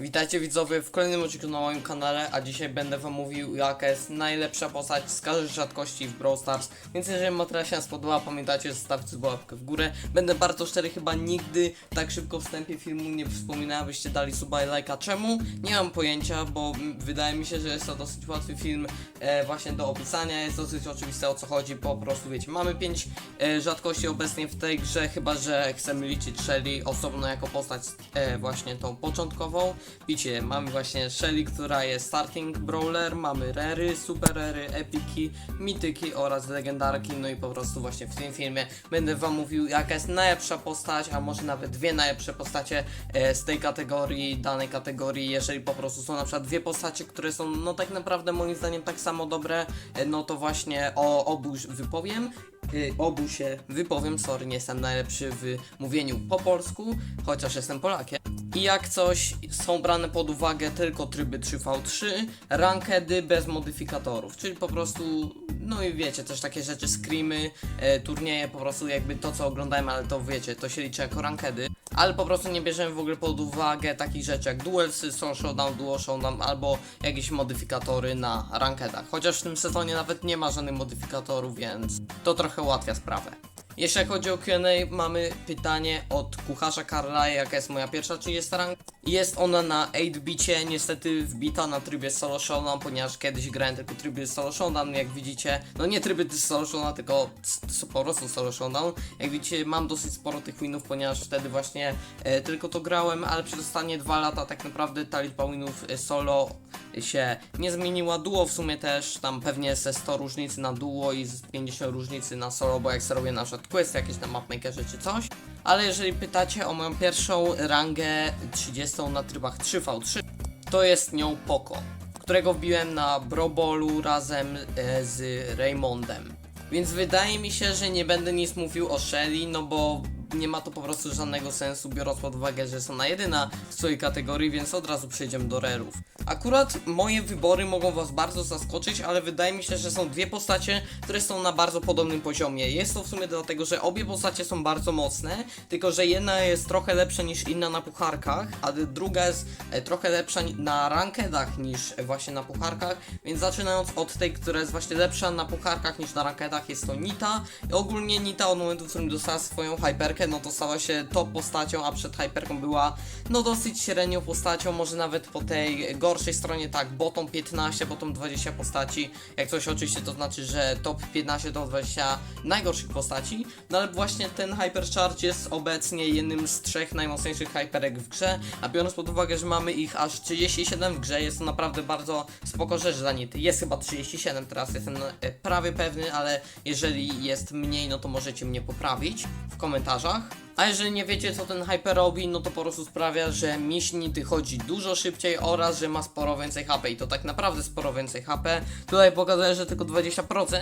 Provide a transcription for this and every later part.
Witajcie widzowie w kolejnym odcinku na moim kanale, a dzisiaj będę wam mówił jaka jest najlepsza postać z każdej rzadkości w Brawl Stars, więc jeżeli materiał się spodoba, pamiętajcie zostawcie łapkę w górę. Będę bardzo szczery, chyba nigdy tak szybko wstępie filmu nie wspominałem, abyście dali suba i lajka. Czemu? Nie mam pojęcia, bo wydaje mi się, że jest to dosyć łatwy film e, właśnie do opisania, jest dosyć oczywiste o co chodzi, po prostu wiecie, mamy 5 e, rzadkości obecnie w tej grze, chyba że chcemy liczyć Shelly osobno jako postać e, właśnie tą początkową. Widzicie, mamy właśnie Shelly, która jest starting brawler, mamy Rery, super Rery, epiki, mityki oraz legendarki, no i po prostu właśnie w tym filmie będę wam mówił jaka jest najlepsza postać, a może nawet dwie najlepsze postacie e, z tej kategorii, danej kategorii, jeżeli po prostu są na przykład dwie postacie, które są no tak naprawdę moim zdaniem tak samo dobre, e, no to właśnie o obu wypowiem. Y, obu się wypowiem, sorry, nie jestem najlepszy w mówieniu po polsku, chociaż jestem Polakiem. I jak coś są brane pod uwagę tylko tryby 3v3, rankedy bez modyfikatorów, czyli po prostu, no i wiecie, też takie rzeczy, screamy, e, turnieje, po prostu jakby to co oglądałem, ale to wiecie, to się liczy jako rankedy. Ale po prostu nie bierzemy w ogóle pod uwagę takich rzeczy jak duelsy, są showdown, duo showdown albo jakieś modyfikatory na rankedach. Chociaż w tym sezonie nawet nie ma żadnych modyfikatorów, więc to trochę ułatwia sprawę. Jeśli chodzi o Q&A, mamy pytanie od kucharza Karla, jaka jest moja pierwsza 30 rank. Jest ona na 8-bicie, niestety wbita na trybie solo showdown, ponieważ kiedyś grałem tylko tryby solo showdown, jak widzicie, no nie tryby solo showdown, tylko po prostu solo showdown. Jak widzicie, mam dosyć sporo tych winów, ponieważ wtedy właśnie e, tylko to grałem, ale przez ostatnie dwa lata tak naprawdę ta liczba winów e, solo się nie zmieniła. Duo w sumie też, tam pewnie ze 100 różnicy na duo i z 50 różnicy na solo, bo jak sobie robię na przykład quest jakieś na mapmakerze czy coś. Ale jeżeli pytacie o moją pierwszą rangę 30 na trybach 3v3, to jest nią Poco, którego wbiłem na Brobolu razem e, z Raymondem. Więc wydaje mi się, że nie będę nic mówił o Shelly, no bo nie ma to po prostu żadnego sensu, biorąc pod uwagę, że jest ona jedyna w swojej kategorii, więc od razu przejdziemy do rerów. Akurat moje wybory mogą was bardzo zaskoczyć, ale wydaje mi się, że są dwie postacie, które są na bardzo podobnym poziomie. Jest to w sumie dlatego, że obie postacie są bardzo mocne, tylko że jedna jest trochę lepsza niż inna na pucharkach, a druga jest e, trochę lepsza na rankedach niż e, właśnie na pucharkach, więc zaczynając od tej, która jest właśnie lepsza na pucharkach niż na rankedach, jest to Nita. I ogólnie Nita od momentu, w którym dostała swoją hyperkę, no to stała się top postacią, a przed hyperką była no dosyć średnią postacią, może nawet po tej gorszej stronie, tak, bottom 15, bottom 20 postaci, jak coś oczywiście to znaczy, że top 15 to 20 najgorszych postaci, no ale właśnie ten Hypercharge jest obecnie jednym z trzech najmocniejszych hyperek w grze, a biorąc pod uwagę, że mamy ich aż 37 w grze, jest to naprawdę bardzo spoko rzecz dla Nity. Jest chyba 37 teraz, jestem e, prawie pewny, ale jeżeli jest mniej, no to możecie mnie poprawić w komentarzach. A jeżeli nie wiecie co ten hyper robi, no to po prostu sprawia, że miś Nity chodzi dużo szybciej oraz, że ma sporo więcej HP i to tak naprawdę sporo więcej HP. Tutaj pokazuję, że tylko 20%.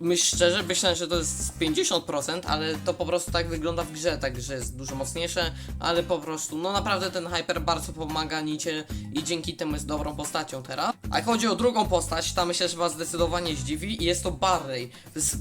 Myślę szczerze, myślę, że to jest 50%, ale to po prostu tak wygląda w grze, także jest dużo mocniejsze, ale po prostu, no naprawdę ten Hyper bardzo pomaga Nicie i dzięki temu jest dobrą postacią teraz. A chodzi o drugą postać, ta myślę, że was zdecydowanie zdziwi i jest to Barley.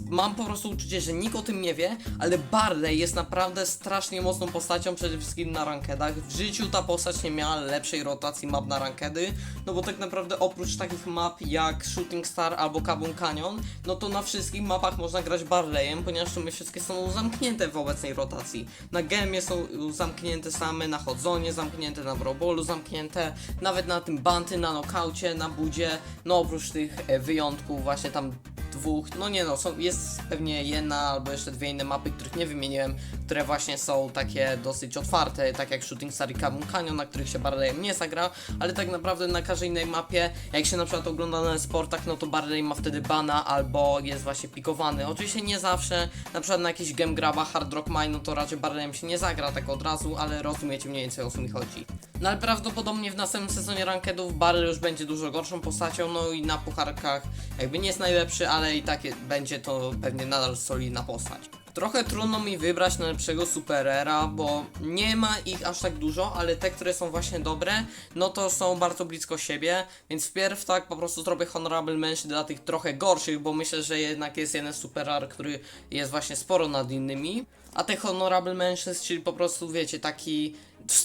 Mam po prostu uczucie, że nikt o tym nie wie, ale Barley jest naprawdę strasznie mocną postacią, przede wszystkim na rankedach. W życiu ta postać nie miała lepszej rotacji map na rankedy, no bo tak naprawdę oprócz takich map jak Shooting Star albo Kabum Canyon, no to na wszystkich mapach można grać Barleyem, ponieważ my wszystkie są zamknięte w obecnej rotacji. Na Gemie są zamknięte same, na Chodzonie zamknięte, na Brobolu zamknięte, nawet na tym Banty, na Nokaucie, na Budzie, no oprócz tych e, wyjątków właśnie tam dwóch, no nie no, są, jest pewnie jedna albo jeszcze dwie inne mapy, których nie wymieniłem, które właśnie są takie dosyć otwarte, tak jak Shooting Star i Kabum Canyon, na których się Barleyem nie zagra, ale tak naprawdę na każdej innej mapie, jak się na przykład ogląda na sportach, no to Barley ma wtedy bana albo jest właśnie pikowany. Oczywiście nie zawsze, na przykład na jakiś game graba Hard Rock Mine, no to raczej Barleyem się nie zagra tak od razu, ale rozumiecie mniej więcej o co mi chodzi. No ale prawdopodobnie w następnym sezonie rankedów Barley już będzie dużo gorszą postacią, no i na pucharkach jakby nie jest najlepszy, ale i tak będzie to pewnie nadal solidna postać. Trochę trudno mi wybrać najlepszego superera, bo nie ma ich aż tak dużo, ale te, które są właśnie dobre, no to są bardzo blisko siebie, więc wpierw tak po prostu zrobię honorable mention dla tych trochę gorszych, bo myślę, że jednak jest jeden superar, który jest właśnie sporo nad innymi. A te honorable mentions, czyli po prostu wiecie, taki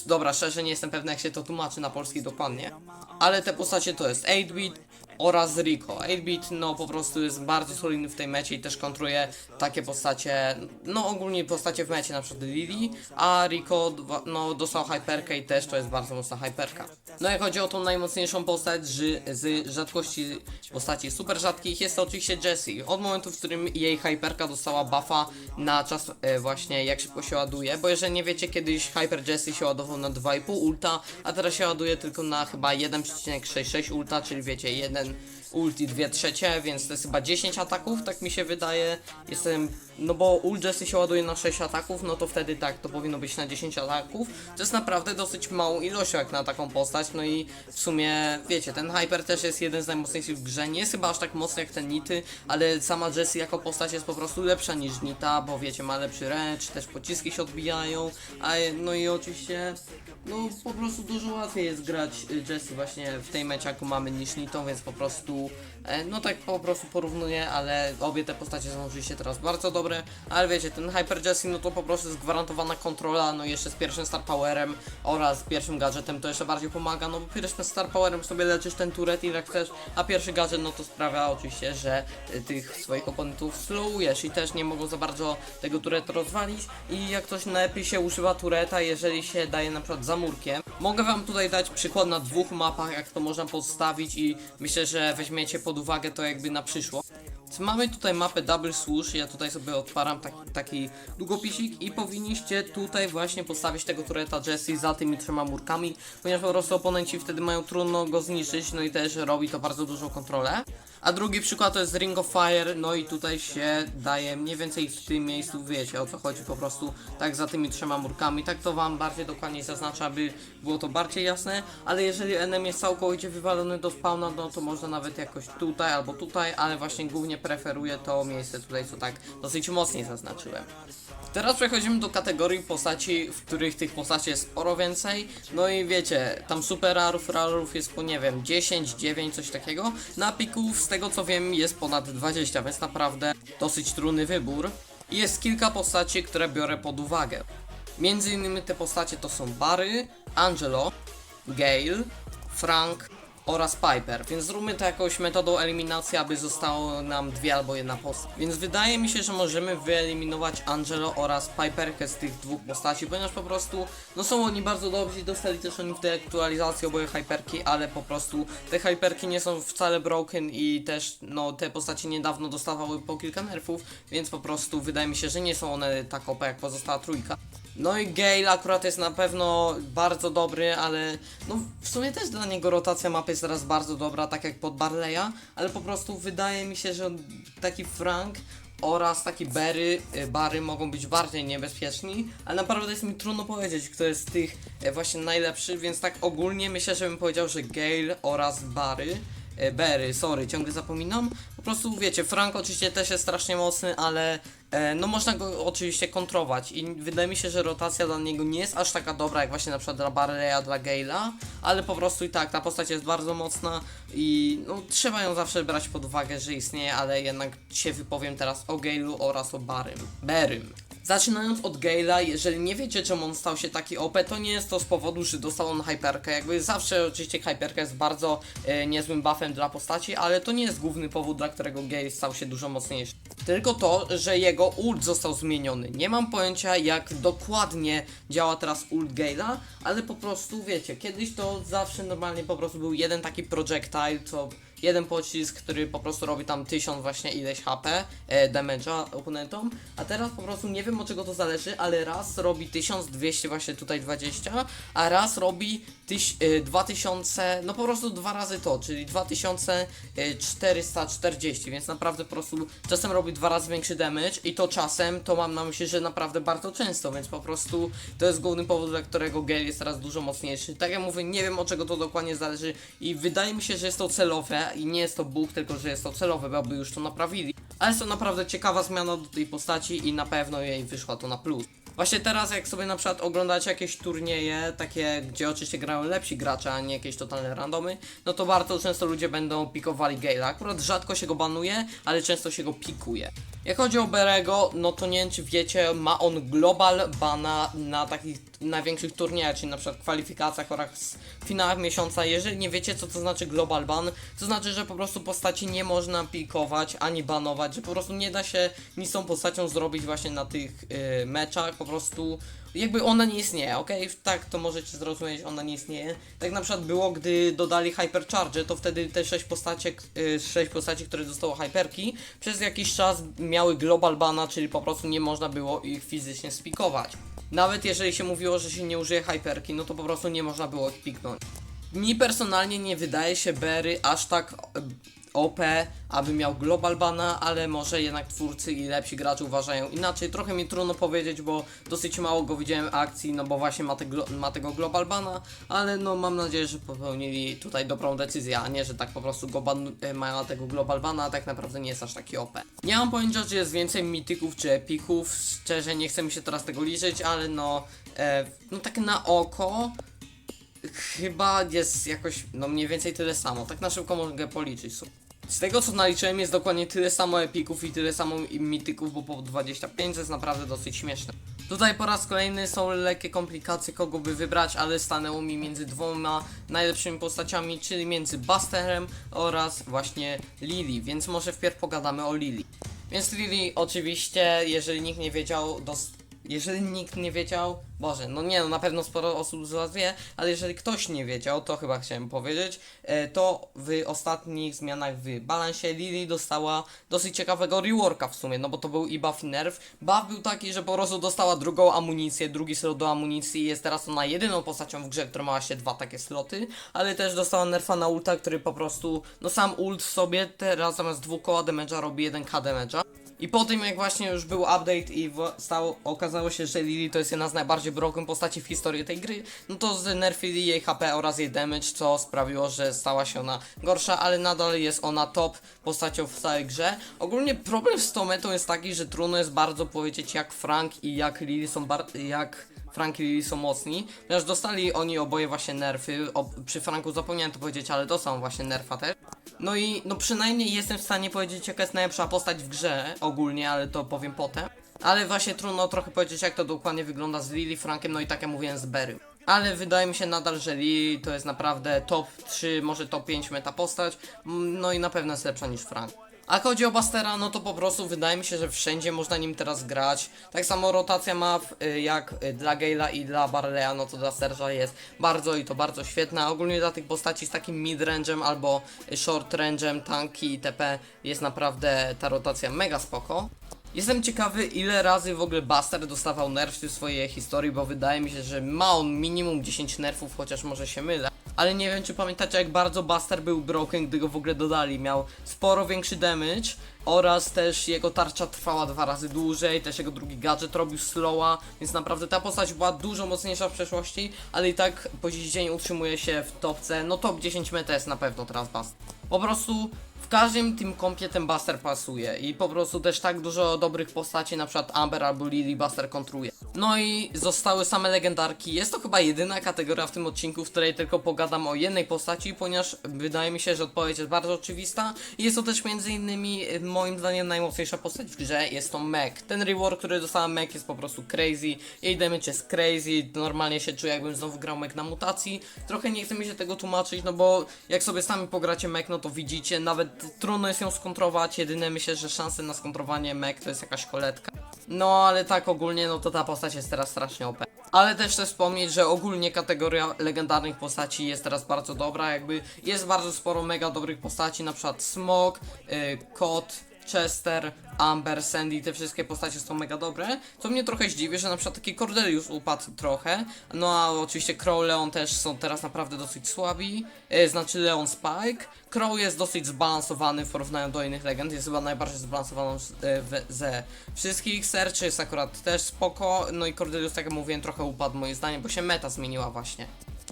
Dobra, szczerze nie jestem pewny jak się to tłumaczy na polski dokładnie. Ale te postacie to jest 8-bit oraz Rico. 8-bit no po prostu jest bardzo solidny w tej mecie i też kontruje takie postacie, no ogólnie postacie w mecie, na przykład Lily, a Rico no dostał hyperkę i też to jest bardzo mocna hyperka. No jak chodzi o tą najmocniejszą postać z, z rzadkości postaci super rzadkich jest to oczywiście Jessie. Od momentu, w którym jej hyperka dostała buffa na czas e, właśnie jak szybko się ładuje, bo jeżeli nie wiecie, kiedyś Hyper Jessie się ładował na 2,5 ulta, a teraz się ładuje tylko na chyba 1,66 ulta, czyli wiecie, jeden ult i 2 trzecie, więc to jest chyba 10 ataków, tak mi się wydaje. Jestem, no bo ult Jessie się ładuje na 6 ataków, no to wtedy tak, to powinno być na 10 ataków. To jest naprawdę dosyć małą ilością jak na taką postać, no i w sumie, wiecie, ten Hyper też jest jeden z najmocniejszych w grze, nie jest chyba aż tak mocny jak ten Nity, ale sama Jessie jako postać jest po prostu lepsza niż Nita, bo wiecie, ma lepszy ręcz, też pociski się odbijają, a no i oczywiście, no po prostu dużo łatwiej jest grać y, Jessie właśnie w tej meciaku mamy niż Nitą, więc po prostu, e, no tak po prostu porównuję, ale obie te postacie są oczywiście teraz bardzo dobre, ale wiecie, ten Hyper Jessie, no to po prostu jest gwarantowana kontrola, no jeszcze z pierwszym Star Powerem oraz z pierwszym gadżetem to jeszcze bardziej pomaga, no bo pierwszym Star Powerem sobie leczysz ten turret ile chcesz, a pierwszy gadżet no to sprawia oczywiście, że y, tych swoich oponentów slowujesz i też nie mogą za bardzo tego tureta rozwalić i jak ktoś najlepiej się używa tureta, jeżeli się daje na przykład za murkiem. Mogę wam tutaj dać przykład na dwóch mapach, jak to można postawić i myślę, że weźmiecie pod uwagę to jakby na przyszło. Mamy tutaj mapę Double Swoosh, ja tutaj sobie odparam taki, taki długopisik i powinniście tutaj właśnie postawić tego tureta Jessie za tymi trzema murkami, ponieważ po prostu oponenci wtedy mają trudno go zniszczyć, no i też robi to bardzo dużą kontrolę. A drugi przykład to jest Ring of Fire, no i tutaj się daje mniej więcej w tym miejscu, wiecie o co chodzi, po prostu tak za tymi trzema murkami, tak to wam bardziej dokładnie zaznacza, aby było to bardziej jasne, ale jeżeli enemy jest całkowicie wywalony do spawna, no to można nawet jakoś tutaj albo tutaj, ale właśnie głównie preferuję to miejsce tutaj, co tak dosyć mocniej zaznaczyłem. Teraz przechodzimy do kategorii postaci, w których tych postaci jest sporo więcej. No i wiecie, tam super rarów, rarów jest po nie wiem 10, 9, coś takiego. Na pików tego co wiem jest ponad 20, więc naprawdę dosyć trudny wybór. I jest kilka postaci, które biorę pod uwagę. Między innymi te postacie to są Barry, Angelo, Gale, Frank oraz Piper, więc zróbmy to jakąś metodą eliminacji, aby zostało nam dwie albo jedna postać. Więc wydaje mi się, że możemy wyeliminować Angelo oraz Piperkę z tych dwóch postaci, ponieważ po prostu no są oni bardzo dobrzy, dostali też oni aktualizacji oboje hyperki, ale po prostu te hyperki nie są wcale broken i też no te postaci niedawno dostawały po kilka nerfów, więc po prostu wydaje mi się, że nie są one tak OP jak pozostała trójka. No i Gale akurat jest na pewno bardzo dobry, ale no w sumie też dla niego rotacja mapy jest teraz bardzo dobra, tak jak pod Barleya, ale po prostu wydaje mi się, że taki Frank oraz taki Berry, y, Barry mogą być bardziej niebezpieczni, ale naprawdę jest mi trudno powiedzieć, kto jest z tych e, właśnie najlepszy, więc tak ogólnie myślę, że bym powiedział, że Gale oraz Barry. E, Berry, sorry, ciągle zapominam. Po prostu wiecie, Frank oczywiście też jest strasznie mocny, ale e, no można go oczywiście kontrować i wydaje mi się, że rotacja dla niego nie jest aż taka dobra jak właśnie na przykład dla Barreya, dla Gale'a, ale po prostu i tak, ta postać jest bardzo mocna i no trzeba ją zawsze brać pod uwagę, że istnieje, ale jednak się wypowiem teraz o Gale'u oraz o Barym. Berym. Zaczynając od Gale'a, jeżeli nie wiecie czemu on stał się taki OP, to nie jest to z powodu, że dostał on hyperkę. Jakby zawsze oczywiście hyperka jest bardzo e, niezłym buffem dla postaci, ale to nie jest główny powód, dla którego Gale stał się dużo mocniejszy. Tylko to, że jego ult został zmieniony. Nie mam pojęcia jak dokładnie działa teraz ult Gale'a, ale po prostu wiecie, kiedyś to zawsze normalnie po prostu był jeden taki projectile, co jeden pocisk, który po prostu robi tam 1000 właśnie ileś HP e, damage'a oponentom, a teraz po prostu nie wiem od czego to zależy, ale raz robi 1200 właśnie tutaj 20, a raz robi tyś, e, 2000, no po prostu dwa razy to, czyli 2440, więc naprawdę po prostu czasem robi dwa razy większy damage i to czasem to mam na myśli, że naprawdę bardzo często, więc po prostu to jest główny powód, dla którego Gale jest teraz dużo mocniejszy. Tak jak mówię, nie wiem od czego to dokładnie zależy i wydaje mi się, że jest to celowe i nie jest to bug, tylko że jest to celowe, bo aby już to naprawili. Ale jest to naprawdę ciekawa zmiana do tej postaci i na pewno jej wyszła to na plus. Właśnie teraz jak sobie na przykład oglądacie jakieś turnieje, takie gdzie oczywiście grają lepsi gracze, a nie jakieś totalne randomy, no to bardzo często ludzie będą pikowali Gale'a. Akurat rzadko się go banuje, ale często się go pikuje. Jak chodzi o Berego, no to nie wiem czy wiecie, ma on global bana na takich największych turniejach, czyli na przykład kwalifikacjach oraz finałach miesiąca. Jeżeli nie wiecie co to znaczy global ban, to znaczy, że po prostu postaci nie można pikować ani banować, że po prostu nie da się nic z tą postacią zrobić właśnie na tych y, meczach, po prostu jakby ona nie istnieje, ok? Tak to możecie zrozumieć, ona nie istnieje. Tak na przykład było, gdy dodali Hypercharge, to wtedy te 6 postaci, y, 6 postaci, które dostało Hyperki, przez jakiś czas miały global bana, czyli po prostu nie można było ich fizycznie spikować. Nawet jeżeli się mówiło, że się nie użyje Hyperki, no to po prostu nie można było ich piknąć. Mi personalnie nie wydaje się Berry aż tak e, OP, aby miał global bana, ale może jednak twórcy i lepsi gracze uważają inaczej. Trochę mi trudno powiedzieć, bo dosyć mało go widziałem akcji, no bo właśnie ma, te ma tego global bana, ale no mam nadzieję, że popełnili tutaj dobrą decyzję, a nie, że tak po prostu go ban- e, tego global bana, a tak naprawdę nie jest aż taki OP. Nie mam pojęcia, czy jest więcej mityków czy epików, szczerze nie chcę mi się teraz tego liczyć, ale no, e, no tak na oko Chyba jest jakoś, no mniej więcej tyle samo. Tak na szybko mogę policzyć. Z tego co naliczyłem jest dokładnie tyle samo epików i tyle samo mityków, bo po 25 to jest naprawdę dosyć śmieszne. Tutaj po raz kolejny są lekkie komplikacje kogo by wybrać, ale stanęło mi między dwoma najlepszymi postaciami, czyli między Busterem oraz właśnie Lily, więc może wpierw pogadamy o Lily. Więc Lily oczywiście, jeżeli nikt nie wiedział, jeżeli nikt nie wiedział, Boże, no nie, no na pewno sporo osób z Was wie, ale jeżeli ktoś nie wiedział, to chyba chciałem powiedzieć, e, to w ostatnich zmianach w balansie Lily dostała dosyć ciekawego reworka w sumie, no bo to był i buff i nerf. Buff był taki, że po prostu dostała drugą amunicję, drugi slot do amunicji i jest teraz ona jedyną postacią w grze, która ma właśnie dwa takie sloty, ale też dostała nerfa na ulta, który po prostu, no sam ult w sobie teraz zamiast dwóch koła damage'a robi 1k damage'a. I po tym jak właśnie już był update i stało, okazało się, że Lily to jest jedna z najbardziej broken postaci w historii tej gry, no to znerfili jej HP oraz jej damage, co sprawiło, że stała się ona gorsza, ale nadal jest ona top postacią w całej grze. Ogólnie problem z tą metą jest taki, że trudno jest bardzo powiedzieć jak Frank i jak Lily są jak Frank i Lily są mocni, ponieważ dostali oni oboje właśnie nerfy. O, przy Franku zapomniałem to powiedzieć, ale dostał właśnie nerfa też. No i no przynajmniej jestem w stanie powiedzieć jaka jest najlepsza postać w grze ogólnie, ale to powiem potem. Ale właśnie trudno trochę powiedzieć jak to dokładnie wygląda z Lily, Frankiem, no i tak jak mówiłem z Berry. Ale wydaje mi się nadal, że Lily to jest naprawdę top 3, może top 5 meta postać, mm, no i na pewno jest lepsza niż Frank. A chodzi o Bastera, no to po prostu wydaje mi się, że wszędzie można nim teraz grać. Tak samo rotacja map y, jak y, dla Gale'a i dla Barleya, no to dla Serge'a jest bardzo i to bardzo świetna. Ogólnie dla tych postaci z takim mid-range'em albo short-range'em, tanki itp. jest naprawdę ta rotacja mega spoko. Jestem ciekawy ile razy w ogóle Buster dostawał nerf w swojej historii, bo wydaje mi się, że ma on minimum 10 nerfów, chociaż może się mylę. Ale nie wiem czy pamiętacie jak bardzo Buster był broken, gdy go w ogóle dodali. Miał sporo większy damage oraz też jego tarcza trwała dwa razy dłużej, też jego drugi gadżet robił slowa, więc naprawdę ta postać była dużo mocniejsza w przeszłości, ale i tak po dziś dzień utrzymuje się w topce. No top 10 meta jest na pewno teraz Buster. Po prostu każdym tym kompie ten Buster pasuje i po prostu też tak dużo dobrych postaci, na przykład Amber albo Lily Buster kontruje. No i zostały same legendarki. Jest to chyba jedyna kategoria w tym odcinku, w której tylko pogadam o jednej postaci, ponieważ wydaje mi się, że odpowiedź jest bardzo oczywista. Jest to też między innymi y, moim zdaniem najmocniejsza postać w grze, jest to Meg. Ten reward, który dostała Meg jest po prostu crazy, jej damage jest crazy, normalnie się czuję jakbym znowu grał Meg na mutacji. Trochę nie chcę mi się tego tłumaczyć, no bo jak sobie sami pogracie Meg, no to widzicie, nawet trudno jest ją skontrować, jedyne myślę, że szanse na skontrowanie Meg to jest jakaś koletka. No ale tak ogólnie, no to ta postać jest teraz strasznie OP. Ale też chcę wspomnieć, że ogólnie kategoria legendarnych postaci jest teraz bardzo dobra, jakby jest bardzo sporo mega dobrych postaci, na przykład Smog, yy, Kot, Chester, Amber, Sandy, te wszystkie postacie są mega dobre. Co mnie trochę zdziwi, że na przykład taki Cordelius upadł trochę. No a oczywiście Crow, Leon też są teraz naprawdę dosyć słabi. E, znaczy Leon Spike. Crow jest dosyć zbalansowany w porównaniu do innych legend. Jest chyba najbardziej zbalansowaną z, e, we, ze wszystkich. Search jest akurat też spoko. No i Cordelius, tak jak mówiłem, trochę upadł moim zdaniem, bo się meta zmieniła właśnie.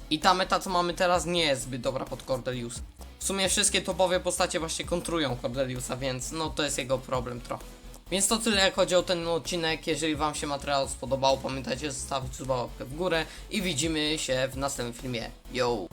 I ta meta, co mamy teraz, nie jest zbyt dobra pod Cordelius. W sumie wszystkie topowe postacie właśnie kontrują Cordeliusa, więc no to jest jego problem trochę. Więc to tyle jak chodzi o ten odcinek. Jeżeli wam się materiał spodobał, pamiętajcie zostawić łapkę w górę i widzimy się w następnym filmie. Yo!